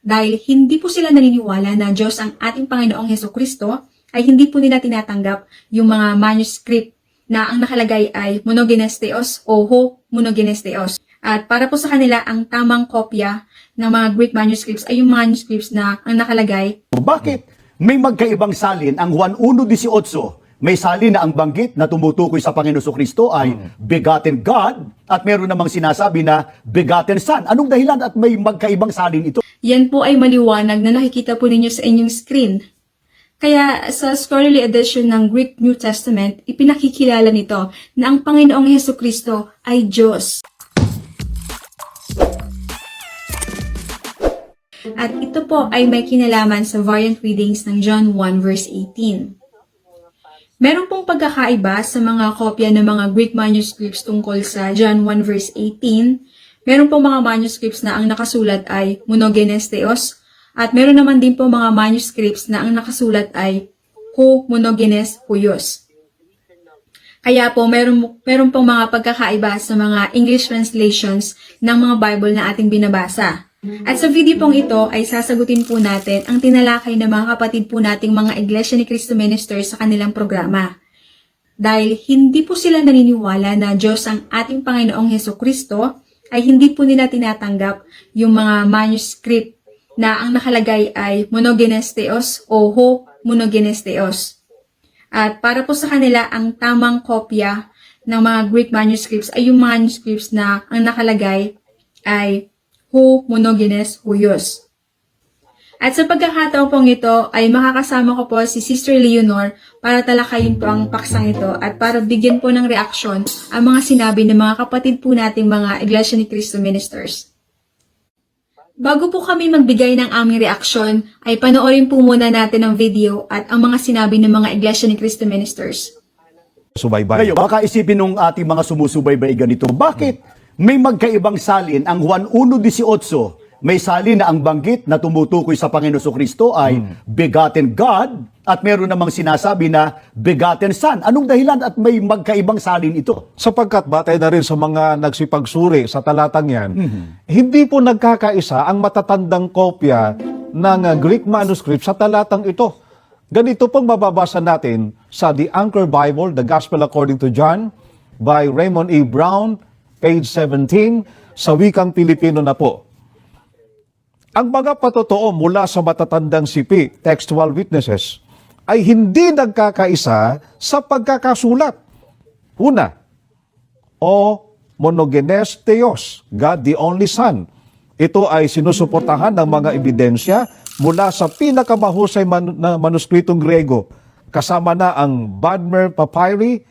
Dahil hindi po sila naniniwala na Diyos ang ating Panginoong Heso Kristo, ay hindi po nila tinatanggap yung mga manuscript na ang nakalagay ay monogenes o ho monogenes. At para po sa kanila, ang tamang kopya ng mga Greek manuscripts ay yung manuscripts na ang nakalagay Bakit may magkaibang salin ang Juan 1.18? May salin na ang banggit na tumutukoy sa Panginoon Kristo ay begotten God at meron namang sinasabi na begotten Son. Anong dahilan at may magkaibang salin ito? Yan po ay maliwanag na nakikita po ninyo sa inyong screen. Kaya sa scholarly edition ng Greek New Testament, ipinakikilala nito na ang Panginoong Heso Kristo ay Diyos. At ito po ay may kinalaman sa variant readings ng John 1 verse 18. Meron pong pagkakaiba sa mga kopya ng mga Greek manuscripts tungkol sa John 1 verse 18. Meron pong mga manuscripts na ang nakasulat ay monogenes theos at meron naman din po mga manuscripts na ang nakasulat ay ho monogenes huios. Kaya po meron, meron pong mga pagkakaiba sa mga English translations ng mga Bible na ating binabasa. At sa video pong ito ay sasagutin po natin ang tinalakay ng mga kapatid po nating mga Iglesia ni Cristo Ministers sa kanilang programa. Dahil hindi po sila naniniwala na Diyos ang ating Panginoong Heso Kristo, ay hindi po nila tinatanggap yung mga manuscript na ang nakalagay ay monogenes o ho monogenes. At para po sa kanila, ang tamang kopya ng mga Greek manuscripts ay yung manuscripts na ang nakalagay ay Hu Monogenes Huyos. At sa pagkakataon pong ito ay makakasama ko po si Sister Leonor para talakayin po ang paksang ito at para bigyan po ng reaksyon ang mga sinabi ng mga kapatid po nating mga Iglesia ni Cristo ministers. Bago po kami magbigay ng aming reaksyon, ay panoorin po muna natin ang video at ang mga sinabi ng mga Iglesia ni Cristo ministers. subaybay. Ngayon, baka isipin ng ating mga sumusubaybay ganito, bakit may magkaibang salin ang Juan 1.18? May salin na ang banggit na tumutukoy sa Panginoon Kristo ay begotten God at meron namang sinasabi na begotten Son. Anong dahilan at may magkaibang salin ito? Sapagkat batay na rin sa mga nagsipagsuri sa talatang yan, hindi po nagkakaisa ang matatandang kopya ng uh, Greek manuscript sa talatang ito. Ganito pong mababasa natin sa The Anchor Bible, The Gospel According to John, by Raymond E. Brown, page 17, sa wikang Pilipino na po. Ang mga patotoo mula sa matatandang sipi, textual witnesses, ay hindi nagkakaisa sa pagkakasulat. Una, o monogenes theos, God the only Son. Ito ay sinusuportahan ng mga ebidensya mula sa pinakamahusay man- na manuskritong Grego, kasama na ang Badmer Papyri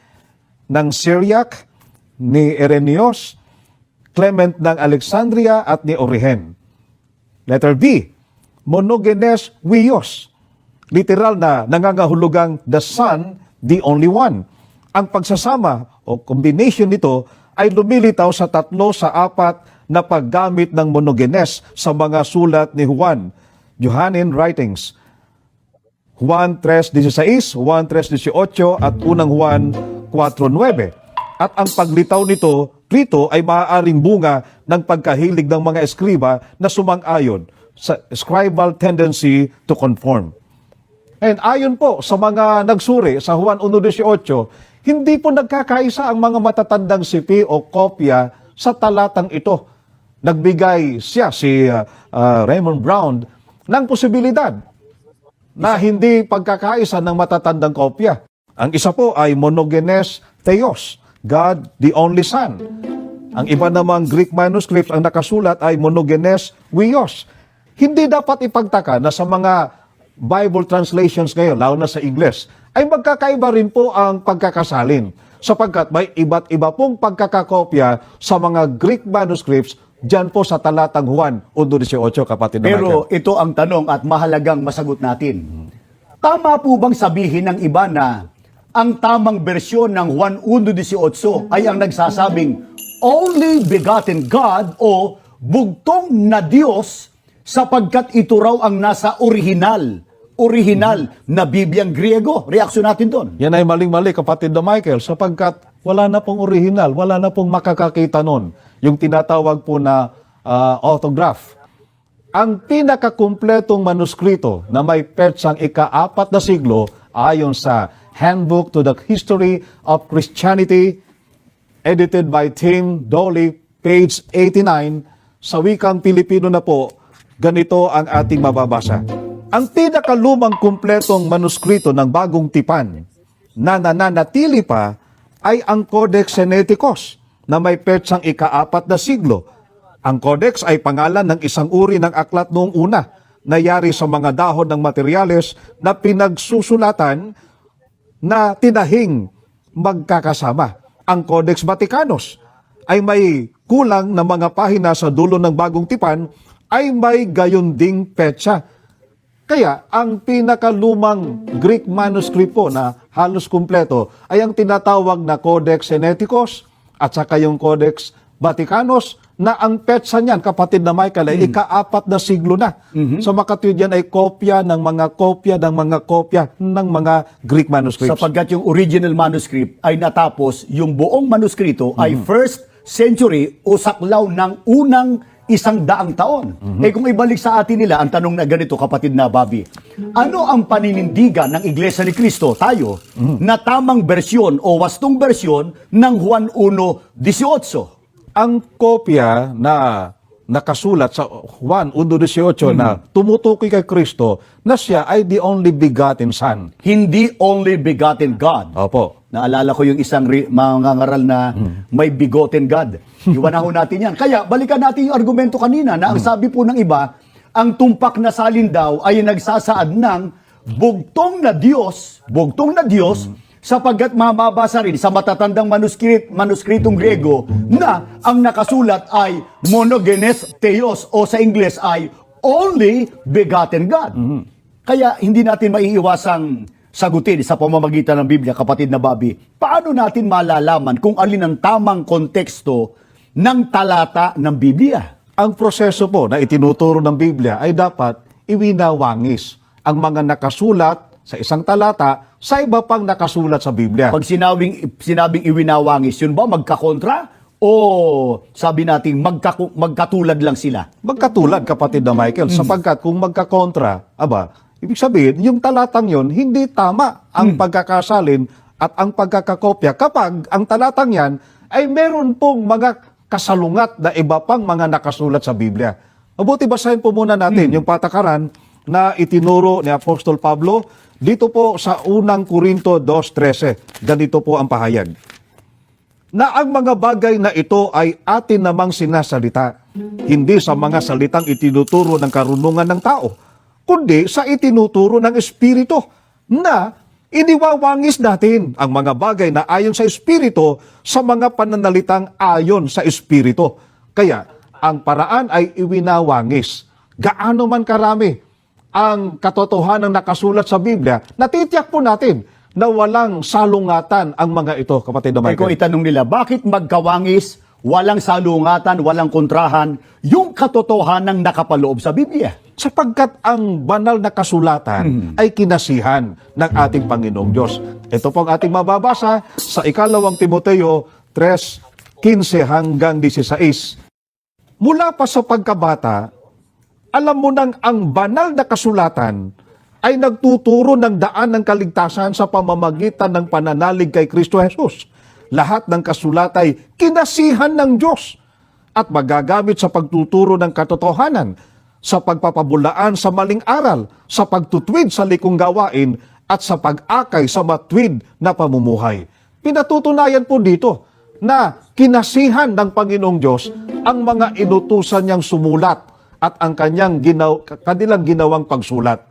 ng Syriac, ni Irenaeus, Clement ng Alexandria at ni Origen. Letter B, monogenes huios. Literal na nangangahulugang the Son, the only one. Ang pagsasama o combination nito ay lumilitaw sa tatlo sa apat na paggamit ng monogenes sa mga sulat ni Juan, Johannine writings. Juan 3.16, Juan 3.18 at unang Juan 4.9. At ang paglitaw nito rito ay maaaring bunga ng pagkahilig ng mga eskriba na sumang-ayon sa scribal tendency to conform. And ayon po sa mga nagsuri sa Juan 1.18, hindi po nagkakaisa ang mga matatandang sipi o kopya sa talatang ito. Nagbigay siya, si uh, uh, Raymond Brown, ng posibilidad na hindi pagkakaisa ng matatandang kopya. Ang isa po ay monogenes theos, God the only Son. Ang iba namang Greek manuscripts ang nakasulat ay monogenes huios. Hindi dapat ipagtaka na sa mga Bible translations ngayon, lalo na sa Ingles, ay magkakaiba rin po ang pagkakasalin sapagkat may iba't iba pong pagkakakopya sa mga Greek manuscripts dyan po sa talatang Juan 1.18, kapatid na Pero Michael. ito ang tanong at mahalagang masagot natin. Tama po bang sabihin ng iba na ang tamang bersyon ng Juan 1.18 ay ang nagsasabing only begotten God o bugtong na Diyos sapagkat ito raw ang nasa original, original na Bibliang Griego. Reaksyon natin doon. Yan ay maling-mali, kapatid na Michael, sapagkat wala na pong original, wala na pong makakakita nun. Yung tinatawag po na ah, autograph. ang pinakakumpletong manuskrito na may petsang ika-apat na siglo ayon sa Handbook to the History of Christianity edited by Tim Dolly, page 89, sa wikang Pilipino na po, ganito ang ating mababasa. Ang pinakalumang kumpletong manuskrito ng bagong tipan na nananatili pa ay ang Codex Sinaiticus na may petsang ika-apat na siglo. Ang Codex ay pangalan ng isang uri ng aklat noong una, nayari sa mga dahon ng materyales na pinagsusulatan na tinahing magkakasama. Ang Codex Vaticanus ay may kulang na mga pahina sa dulo ng bagong tipan ay may gayon ding petsa. Kaya ang pinakalumang Greek manuscript po na halos kumpleto ay ang tinatawag na Codex Sinaiticus at saka yung Codex Vaticanus na ang petsa niyan, kapatid na Michael, ay ika-apat na siglo na. Sa makatwid yan ay kopya ng mga kopya ng mga kopya ng mga Greek manuscripts. Sapagkat yung original manuscript ay natapos, yung buong manuskrito ay first century o saklaw ng unang isang daang taon. Eh kung ibalik sa atin nila, ang tanong na ganito, kapatid na Bobby, ano ang paninindigan ng Iglesia ni Cristo, tayo, na tamang bersyon o wastong bersyon ng Juan 1.18? Ang kopya na nakasulat sa Juan 1.18 na tumutukoy kay Kristo na siya ay the only begotten Son. Hindi only begotten God. Opo. Naalala ko yung isang ri- mga ngaral na may bigoten God. Iwanaho natin yan. Kaya balikan natin yung argumento kanina na ang sabi po ng iba, ang tumpak na salin daw ay nagsasaad ng bugtong na Diyos, bugtong na Diyos, sapagkat mababasa rin sa matatandang manuskrit, manuskritong Grego na ang nakasulat ay monogenes theos o sa Ingles ay only begotten God. Kaya hindi natin maiiwasang sagutin sa pamamagitan ng Biblia, kapatid na Bobby, paano natin malalaman kung alin ang tamang konteksto ng talata ng Biblia? Ang proseso po na itinuturo ng Biblia ay dapat iwinawangis ang mga nakasulat sa isang talata sa iba pang nakasulat sa Biblia. Pag sinabing, sinabing iwinawangis, yun ba magkakontra? O sabi natin magkaku- magkatulad lang sila? Magkatulad, kapatid na Michael, sapagkat kung magkakontra, aba, ibig sabihin, yung talatang yon hindi tama ang pagkakasalin at ang pagkakakopya kapag ang talatang yan ay meron pong mga kasalungat na iba pang mga nakasulat sa Biblia. Mabuti basahin po muna natin yung patakaran na itinuro ni Apostol Pablo dito po sa unang Korinto 2.13. Ganito po ang pahayag na ang mga bagay na ito ay atin namang sinasalita, hindi sa mga salitang itinuturo ng karunungan ng tao, kundi sa itinuturo ng Espiritu na iniwawangis natin ang mga bagay na ayon sa Espiritu sa mga pananalitang ayon sa Espiritu. Kaya, ang paraan ay iwinawangis. Gaano man karami ang katotohanan nakasulat sa Biblia, natitiyak po natin na walang salungatan ang mga ito, kapatid na Ay kung Michael. itanong nila, bakit magkawangis, walang salungatan, walang kontrahan, yung katotohanan nakapaloob sa Biblia? Sapagkat ang banal na kasulatan ay kinasihan ng ating Panginoong Diyos. Ito po ang ating mababasa sa ikalawang Timoteo 3:15 hanggang 16. Mula pa sa pagkabata, alam mo nang ang banal na kasulatan ay nagtuturo ng daan ng kaligtasan sa pamamagitan ng pananalig kay Kristo Jesus. Lahat ng kasulat ay kinasihan ng Diyos at magagamit sa pagtuturo ng katotohanan, sa pagpapabulaan sa maling aral, sa pagtutwid sa likong gawain, at sa pag-akay sa matwid na pamumuhay. Pinatutunayan po dito na kinasihan ng Panginoong Diyos ang mga inutusan niyang sumulat at ang kanyang ginaw, kanilang ginawang pagsulat.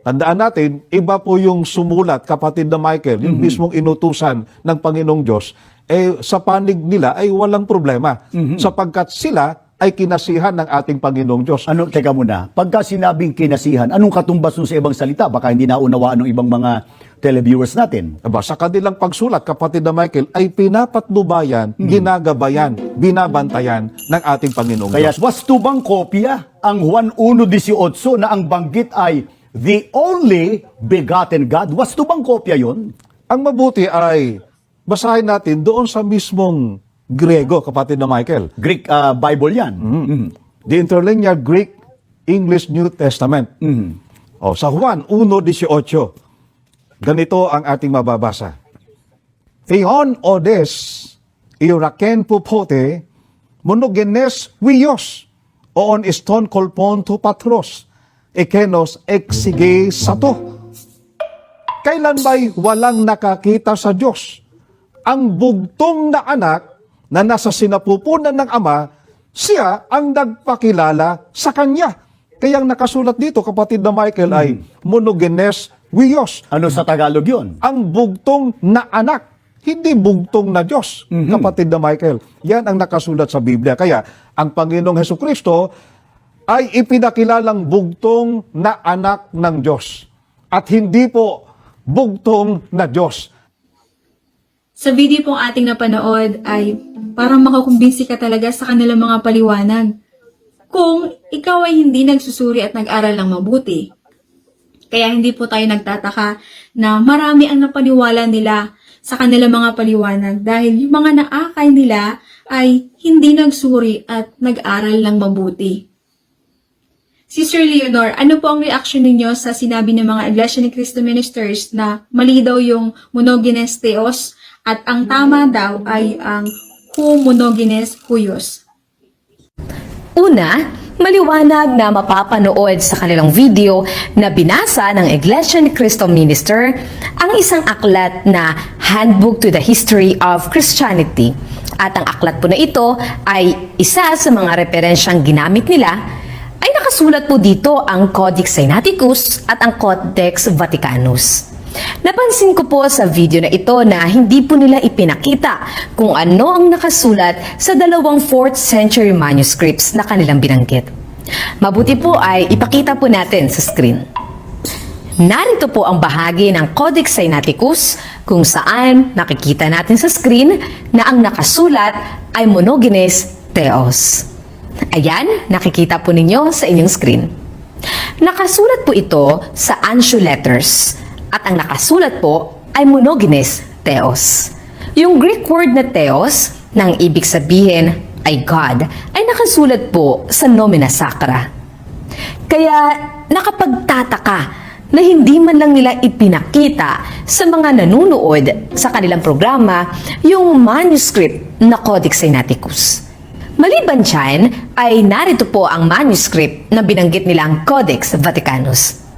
Tandaan natin, iba po yung sumulat, kapatid na Michael, yung mismong inutusan ng Panginoong Diyos, eh sa panig nila ay walang problema sapagkat sila ay kinasihan ng ating Panginoong Diyos. Ano, teka muna, pagka sinabing kinasihan, anong katumbas nun sa ibang salita? Baka hindi naunawaan ng ibang mga televiewers natin. Aba, sa kanilang pagsulat, kapatid na Michael, ay pinapatnubayan, ginagabayan, binabantayan ng ating Panginoong Kaya Diyos. wasto bang kopya ang Juan 1.18 na ang banggit ay the only begotten God? Wasto bang kopya yon? Ang mabuti ay basahin natin doon sa mismong Grego, kapatid na Michael. Greek ah, Bible yan. The interlinear Greek English New Testament. O, sa Juan 1.18, ganito ang ating mababasa. Theon odes, iuraken pupote, monogenes wios, oon iston kolpon tu patros, ekenos exige sato. Kailan ba'y walang nakakita sa Diyos? Ang bugtong na anak na nasa sinapupunan ng Ama, siya ang nagpakilala sa Kanya. Kaya ang nakasulat dito, kapatid na Michael, ay monogenes wios. Ano sa Tagalog yun? Ang bugtong na anak, hindi bugtong na Diyos, kapatid na Michael. Yan ang nakasulat sa Biblia. Kaya ang Panginoong Heso Kristo ay ipinakilalang bugtong na anak ng Diyos. At hindi po bugtong na Diyos. Sa video pong ating napanood ay parang makakumbinsi ka talaga sa kanilang mga paliwanag. Kung ikaw ay hindi nagsusuri at nag-aral ng mabuti. Kaya hindi po tayo nagtataka na marami ang napaniwala nila sa kanilang mga paliwanag dahil yung mga naakay nila ay hindi nagsuri at nag-aral ng mabuti. Sister Leonor, ano po ang reaction ninyo sa sinabi ng mga Iglesia ni Cristo ministers na mali daw yung monogenes theos at ang tama daw ay ang hu monogenes huios? Una, maliwanag na mapapanood sa kanilang video na binasa ng Iglesia ni Cristo Minister ang isang aklat na Handbook to the History of Christianity. At ang aklat po na ito ay isa sa mga referensyang ginamit nila ay nakasulat po dito ang Codex Sinaiticus at ang Codex Vaticanus. Napansin ko po sa video na ito na hindi po nila ipinakita kung ano ang nakasulat sa dalawang 4th century manuscripts na kanilang binanggit. Mabuti po ay ipakita po natin sa screen. Narito po ang bahagi ng Codex Sinaiticus kung saan nakikita natin sa screen na ang nakasulat ay monogenes theos. Ayan, nakikita po ninyo sa inyong screen. Nakasulat po ito sa Anshu letters at ang nakasulat po ay monogenes theos. Yung Greek word na theos, nang ibig sabihin ay God, ay nakasulat po sa nomina sacra. Kaya nakapagtataka na hindi man lang nila ipinakita sa mga nanunood sa kanilang programa yung manuscript na Codex Sinaiticus. Maliban dyan, ay narito po ang manuscript na binanggit nilang Codex Vaticanus.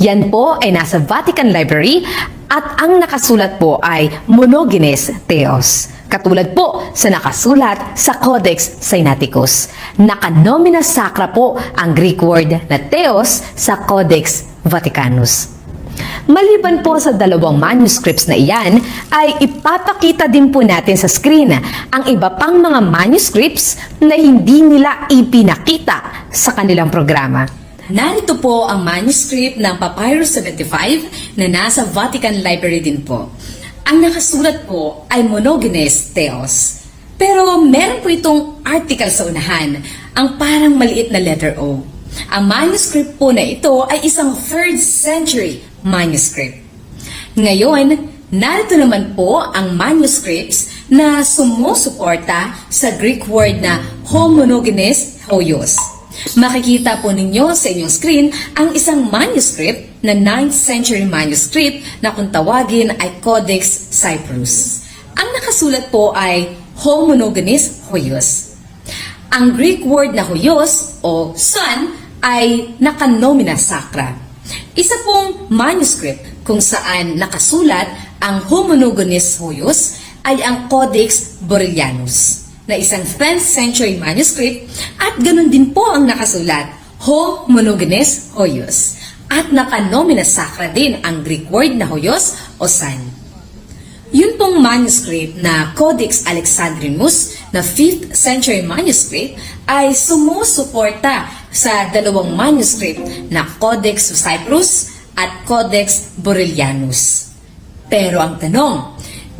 Yan po ay nasa Vatican Library at ang nakasulat po ay Monogenes Theos. Katulad po sa nakasulat sa Codex Sinaiticus. Nakanomina sacra po ang Greek word na Theos sa Codex Vaticanus. Maliban po sa dalawang manuscripts na iyan, ay ipapakita din po natin sa screen ang iba pang mga manuscripts na hindi nila ipinakita sa kanilang programa. Narito po ang manuscript ng Papyrus 75 na nasa Vatican Library din po. Ang nakasulat po ay Monogenes Theos. Pero meron po itong article sa unahan, ang parang maliit na letter O. Ang manuscript po na ito ay isang 3rd century manuscript. Ngayon, narito naman po ang manuscripts na sumusuporta sa Greek word na homogenes hoios. Makikita po ninyo sa inyong screen ang isang manuscript na 9th century manuscript na kung tawagin ay Codex Cyprus. Ang nakasulat po ay homogenes hoios. Ang Greek word na hoios o son ay nakanomina sacra. Isa pong manuscript kung saan nakasulat ang homogenes hoios ay ang Codex Borellianus na isang 10th century manuscript at ganun din po ang nakasulat Ho monogenes hoios at nakanomina sacra din ang Greek word na hoios o son. Yun pong manuscript na Codex Alexandrinus na 5th century manuscript ay sumusuporta sa dalawang manuscript na Codex Cyprus at Codex Borellianus. Pero ang tanong,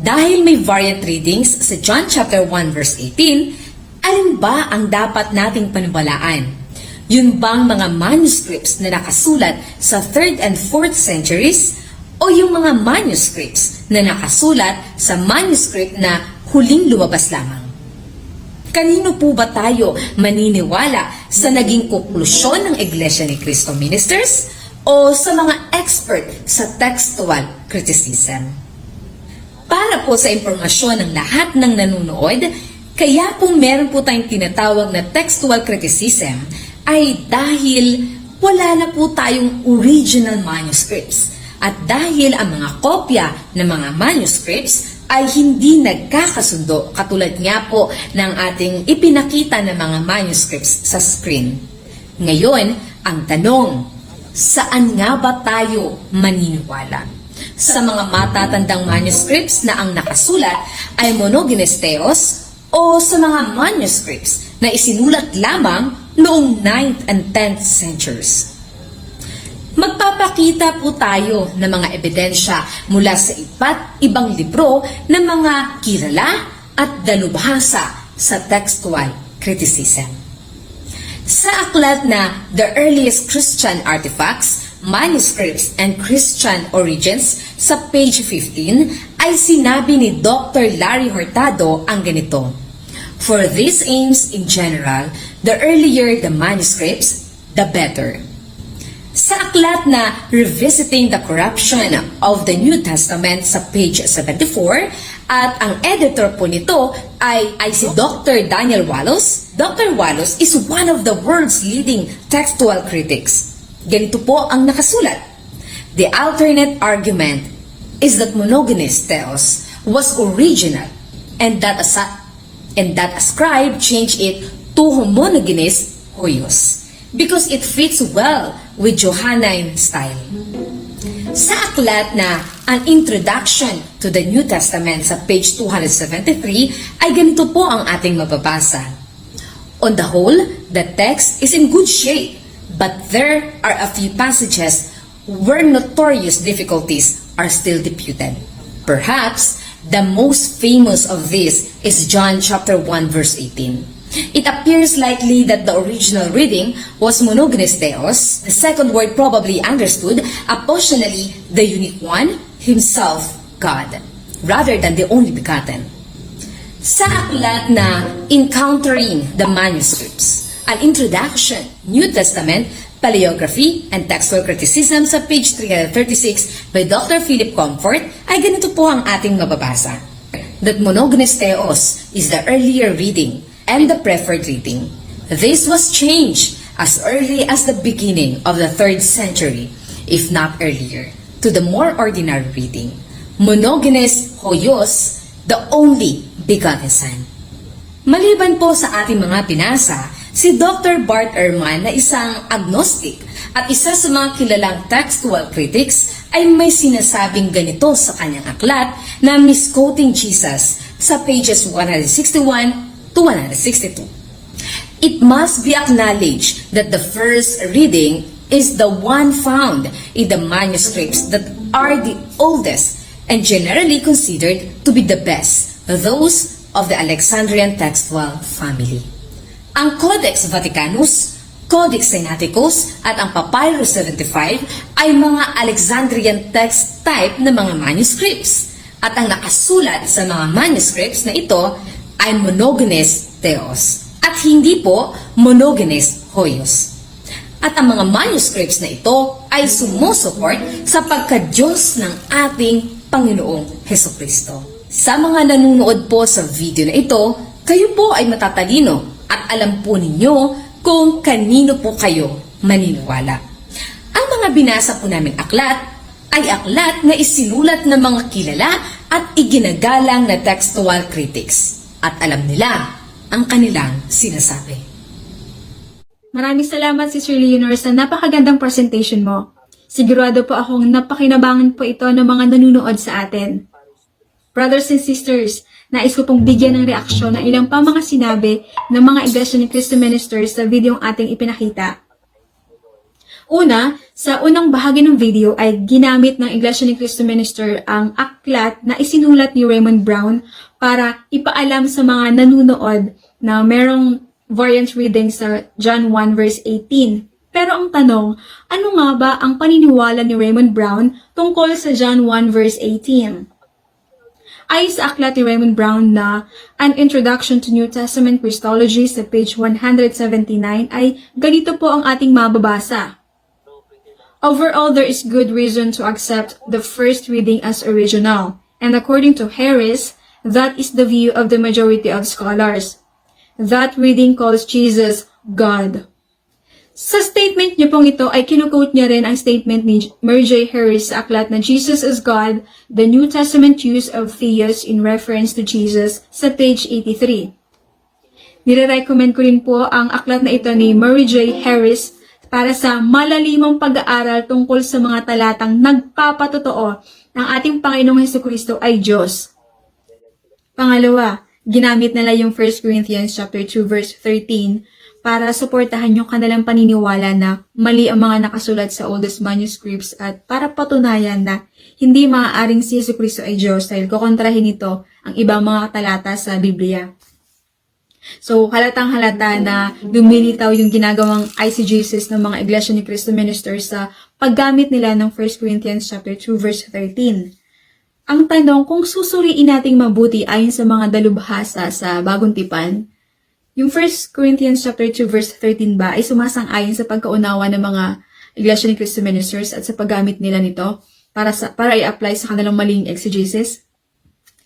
dahil may variant readings sa John chapter 1 verse 18, alin ba ang dapat nating paniwalaan? Yun bang mga manuscripts na nakasulat sa 3rd and 4th centuries o yung mga manuscripts na nakasulat sa manuscript na huling lumabas lamang? Kanino po ba tayo maniniwala sa naging konklusyon ng Iglesia ni Cristo Ministers o sa mga expert sa textual criticism? Para po sa impormasyon ng lahat ng nanonood, kaya po meron po tayong tinatawag na textual criticism ay dahil wala na po tayong original manuscripts. At dahil ang mga kopya ng mga manuscripts ay hindi nagkakasundo katulad nga po ng ating ipinakita ng mga manuscripts sa screen. Ngayon, ang tanong, saan nga ba tayo maniniwala? Sa mga matatandang manuscripts na ang nakasulat ay monogenes o sa mga manuscripts na isinulat lamang noong 9th and 10th centuries. Magpapakita po tayo ng mga ebidensya mula sa iba't ibang libro ng mga kilala at dalubhasa sa textual criticism. Sa aklat na The Earliest Christian Artifacts, Manuscripts and Christian Origins sa page 15 ay sinabi ni Dr. Larry Hurtado ang ganito. For these aims in general, the earlier the manuscripts, the better. Sa aklat na Revisiting the Corruption of the New Testament sa page 74 at ang editor po nito ay, ay si Dr. Daniel Wallace. Dr. Wallace is one of the world's leading textual critics. Ganito po ang nakasulat. The alternate argument is that monogenes theos was original and that asa- and that ascribe changed it to homogenes hoios because it fits well with Johannine style. Sa aklat na An Introduction to the New Testament sa page 273 ay ganito po ang ating mababasa. On the whole, the text is in good shape, but there are a few passages where notorious difficulties are still disputed. Perhaps the most famous of these is John chapter 1 verse 18. It appears likely that the original reading was monogenes theos, the second word probably understood appositionally the unique one, himself, God, rather than the only begotten. Sa aklat na Encountering the Manuscripts, an Introduction, New Testament, Paleography, and Textual Criticism sa page 336 by Dr. Philip Comfort, ay ganito po ang ating mababasa. That monogenes theos is the earlier reading and the preferred reading. This was changed as early as the beginning of the 3rd century, if not earlier, to the more ordinary reading. Monogenes hoyos, the only begotten Son. Maliban po sa ating mga pinasa, si Dr. Bart Ehrman na isang agnostic at isa sa mga kilalang textual critics ay may sinasabing ganito sa kanyang aklat na misquoting Jesus sa pages 161 to 162. It must be acknowledged that the first reading is the one found in the manuscripts that are the oldest and generally considered to be the best, those of the Alexandrian textual family. Ang Codex Vaticanus, Codex Sinaiticus at ang Papyrus 75 ay mga Alexandrian text type na mga manuscripts. At ang nakasulat sa mga manuscripts na ito ay monogenes theos at hindi po monogenes hoios. At ang mga manuscripts na ito ay sumusuport sa pagka-Diyos ng ating Panginoong Heso Kristo. Sa mga nanonood po sa video na ito, kayo po ay matatalino at alam po ninyo kung kanino po kayo maniniwala. Ang mga binasa po namin aklat ay aklat na isinulat ng mga kilala at iginagalang na textual critics. At alam nila ang kanilang sinasabi. Maraming salamat si Sir Leonor sa napakagandang presentation mo. Sigurado po akong napakinabangan po ito ng mga nanunood sa atin. Brothers and sisters, nais ko pong bigyan ng reaksyon ng ilang pa mga sinabi ng mga Iglesia ni Cristo Ministers sa videong ating ipinakita. Una, sa unang bahagi ng video ay ginamit ng Iglesia ni Cristo Minister ang aklat na isinulat ni Raymond Brown para ipaalam sa mga nanunood na merong variant reading sa John 1 verse 18. Pero ang tanong, ano nga ba ang paniniwala ni Raymond Brown tungkol sa John 1 verse 18? Ay sa aklat ni Raymond Brown na An Introduction to New Testament Christology sa page 179 ay ganito po ang ating mababasa. Overall, there is good reason to accept the first reading as original, and according to Harris, that is the view of the majority of scholars. That reading calls Jesus God. Sa statement niyo pong ito ay kinukote niya rin ang statement ni Mary J. Harris sa aklat na Jesus is God, the New Testament use of Theos in reference to Jesus sa page 83. Nire-recommend ko rin po ang aklat na ito ni Murray J. Harris para sa malalimang pag-aaral tungkol sa mga talatang nagpapatotoo ng ating Panginoong Heso Kristo ay Diyos. Pangalawa, ginamit nila yung 1 Corinthians chapter 2 verse 13 para suportahan yung kanilang paniniwala na mali ang mga nakasulat sa oldest manuscripts at para patunayan na hindi maaaring si Yesu Cristo ay Diyos dahil kukontrahin nito ang ibang mga talata sa Biblia. So, halatang halata na lumilitaw yung ginagawang ICGCs ng mga Iglesia ni Cristo ministers sa paggamit nila ng 1 Corinthians chapter 2 verse 13. Ang tanong kung susuriin nating mabuti ayon sa mga dalubhasa sa Bagong Tipan, yung 1 Corinthians chapter 2 verse 13 ba ay sumasang-ayon sa pagkaunawa ng mga Iglesia ni Cristo ministers at sa paggamit nila nito para sa para i-apply sa kanilang maling exegesis?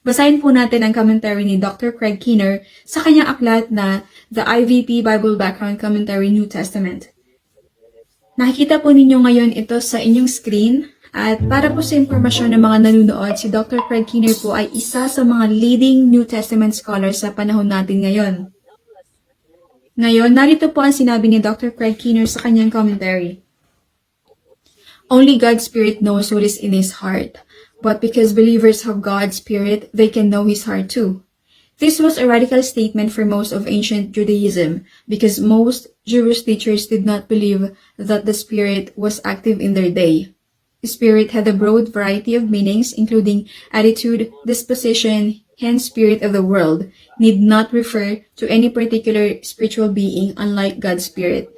Basahin po natin ang commentary ni Dr. Craig Keener sa kanyang aklat na The IVP Bible Background Commentary New Testament. Nakikita po ninyo ngayon ito sa inyong screen at para po sa impormasyon ng mga nanonood, si Dr. Craig Keener po ay isa sa mga leading New Testament scholars sa panahon natin ngayon. Ngayon, narito po ang sinabi ni Dr. Craig Keener sa kanyang commentary. Only God's Spirit knows what is in His heart, but because believers have God's Spirit, they can know His heart too. This was a radical statement for most of ancient Judaism, because most Jewish teachers did not believe that the Spirit was active in their day. Spirit had a broad variety of meanings, including attitude, disposition, hence spirit of the world, need not refer to any particular spiritual being unlike God's Spirit.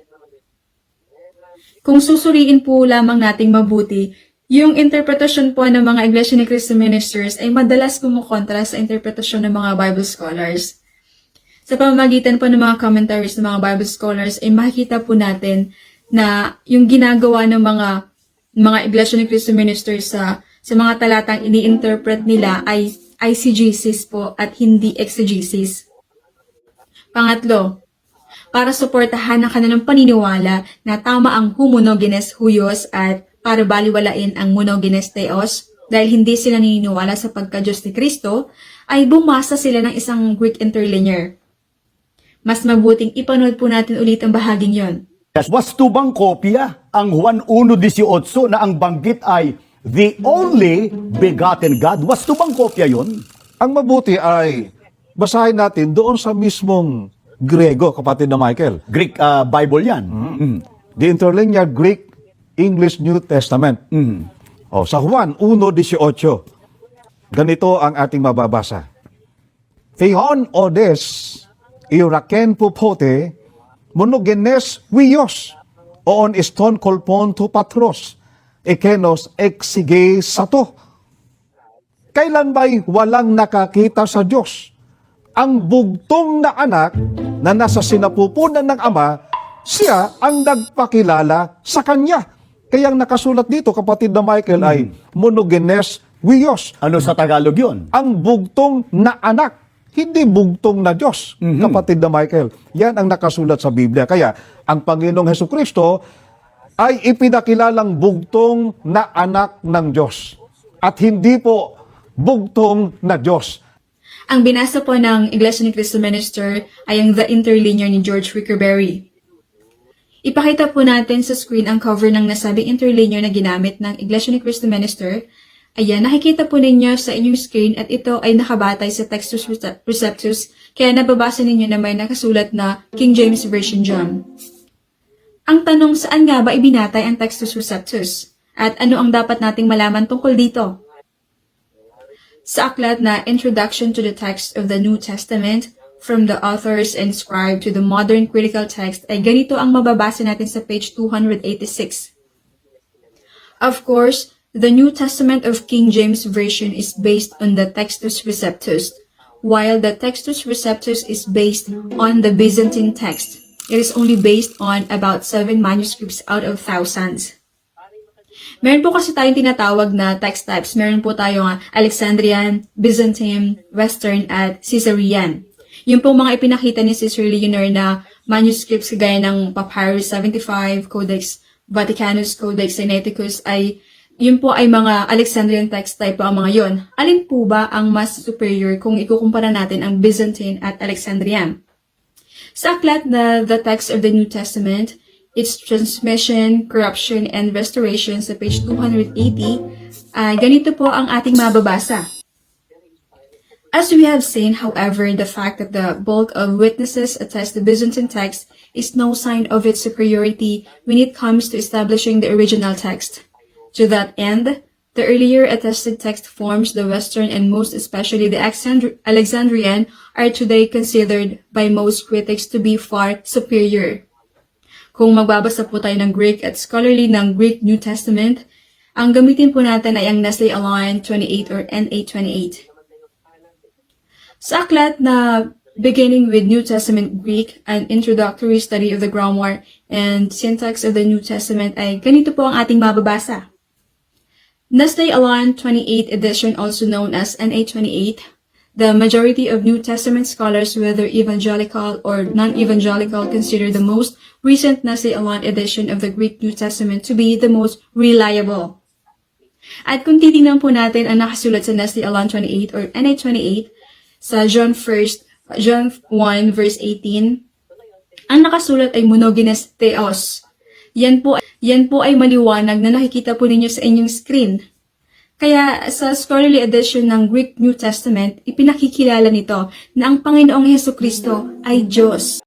Kung susuriin po lamang nating mabuti, yung interpretasyon po ng mga Iglesia ni Cristo ministers ay madalas kumukontra sa interpretasyon ng mga Bible scholars. Sa pamamagitan po ng mga commentaries ng mga Bible scholars ay makikita po natin na yung ginagawa ng mga mga Iglesia ni Cristo ministers sa sa mga talatang ini-interpret nila ay ICGCs po at hindi exegesis. Pangatlo, para suportahan ang kanilang paniniwala na tama ang homogenes huyos at para baliwalain ang monogenes theos dahil hindi sila naniniwala sa pagka-Diyos ni Kristo, ay bumasa sila ng isang Greek interlinear. Mas mabuting ipanood po natin ulit ang bahaging yon. Wasto bang kopya ang Juan 1.18 na ang banggit ay the only begotten God? Wasto bang kopya yon? Ang mabuti ay basahin natin doon sa mismong Grego, kapatid na Michael. Greek ah, Bible yan. Mm. The Interlinear Greek English New Testament. Mm. O, sa Juan 1.18, ganito ang ating mababasa. Theon odes iraken pupote monogenes wios on iston kolpon tu patros ekenos exige sato. Kailan ba'y walang nakakita sa Diyos? Ang bugtong na anak na nasa sinapupunan ng Ama, siya ang nagpakilala sa Kanya. Kaya ang nakasulat dito, kapatid na Michael, ay monogenes wios. Ano sa Tagalog yon? Ang bugtong na anak, hindi bugtong na Diyos, kapatid na Michael. Yan ang nakasulat sa Biblia. Kaya ang Panginoong Heso Kristo ay ipinakilalang bugtong na anak ng Diyos. At hindi po bugtong na Diyos. Ang binasa po ng Iglesia ni Cristo Minister ay ang The Interlinear ni George Wickerberry. Ipakita po natin sa screen ang cover ng nasabing interlinear na ginamit ng Iglesia ni Cristo Minister. Ayan, nakikita po ninyo sa inyong screen at ito ay nakabatay sa Textus Receptus kaya nababasa ninyo na may nakasulat na King James Version John. Ang tanong saan nga ba ibinatay ang Textus Receptus? At ano ang dapat nating malaman tungkol dito? Sa aklat na Introduction to the Text of the New Testament, from the authors and scribe to the modern critical text, ay ganito ang mababasa natin sa page 286. Of course, The New Testament of King James Version is based on the Textus Receptus, while the Textus Receptus is based on the Byzantine text. It is only based on about seven manuscripts out of thousands. Meron po kasi tayong tinatawag na text types. Meron po tayong Alexandrian, Byzantine, Western, at Caesarean. Yung po mga ipinakita ni Cicero Leonor na manuscripts gaya ng Papyrus 75, Codex Vaticanus, Codex Sinaiticus ay yun po ay mga Alexandrian text type po ang mga yon. Alin po ba ang mas superior kung ikukumpara natin ang Byzantine at Alexandrian? Sa aklat na The Text of the New Testament, its transmission, corruption, and restoration sa page 280, ah, ganito po ang ating mababasa. As we have seen, however, the fact that the bulk of witnesses attest the Byzantine text is no sign of its superiority when it comes to establishing the original text. To that end, the earlier attested text forms, the Western and most especially the Alexandrian, are today considered by most critics to be far superior. Kung magbabasa po tayo ng Greek at scholarly ng Greek New Testament, ang gamitin po natin ay ang Nestle Align 28 or NA28. Sa aklat na Beginning with New Testament Greek, an introductory study of the grammar and syntax of the New Testament ay ganito po ang ating mababasa. Nestle Align 28 edition, also known as NA28, the majority of New Testament scholars, whether evangelical or non-evangelical, consider the most recent Nestle Align edition of the Greek New Testament to be the most reliable. At kung titingnan po natin ang nakasulat sa Nestle Align 28 or NA28 sa John 1, John 1 verse 18, ang nakasulat ay monogenes theos. Yan po, yan po ay maliwanag na nakikita po ninyo sa inyong screen. Kaya sa scholarly edition ng Greek New Testament, ipinakikilala nito na ang Panginoong Heso Kristo ay Diyos.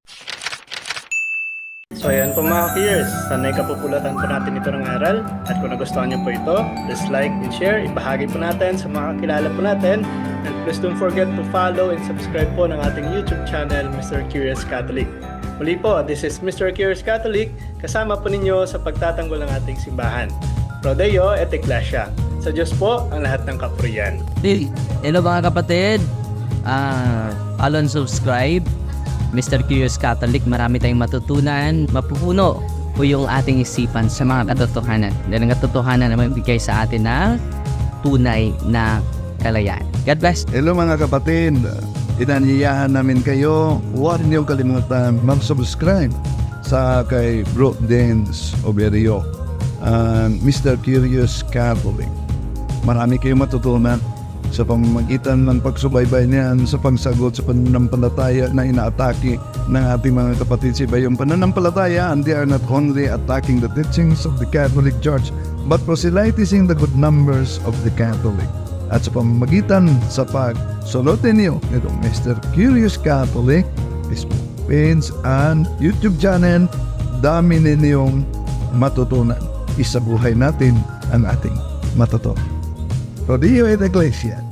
So ayan po mga peers, sanay kapupulatan po natin ito ng aral at kung nagustuhan niyo po ito, please like and share, ibahagi po natin sa mga kakilala po natin and please don't forget to follow and subscribe po ng ating YouTube channel, Mr. Curious Catholic. Muli po, this is Mr. Curious Catholic, kasama po ninyo sa pagtatanggol ng ating simbahan. Pro Deo et Ecclesia. Sa Diyos po ang lahat ng kapurian. Hello mga kapatid. Ah, follow and subscribe. Mr. Curious Catholic, marami tayong matutunan. Mapupuno po yung ating isipan sa mga katotohanan. Dahil ang katotohanan na magbigay sa atin ng tunay na kalayaan. God bless. Hello mga kapatid, inanyayahan namin kayo, huwag niyo kalimutan mag-subscribe sa kay Bro Dance Oberio, and Mr. Curious Catholic. Marami kayong matutunan sa pamamagitan ng pagsubaybay niyan sa pagsagot sa pananampalataya na inaatake ng ating mga kapatid sa iba. Pananampalataya, and they are not only attacking the teachings of the Catholic Church, but proselytizing the good numbers of the Catholic. At sa pamamagitan sa pagsulotin niyo nitong Mr. Curious Catholic, Facebook page and YouTube channel, dami ninyong matutunan. Isabuhay natin ang ating matuto. Rodillo et Iglesia.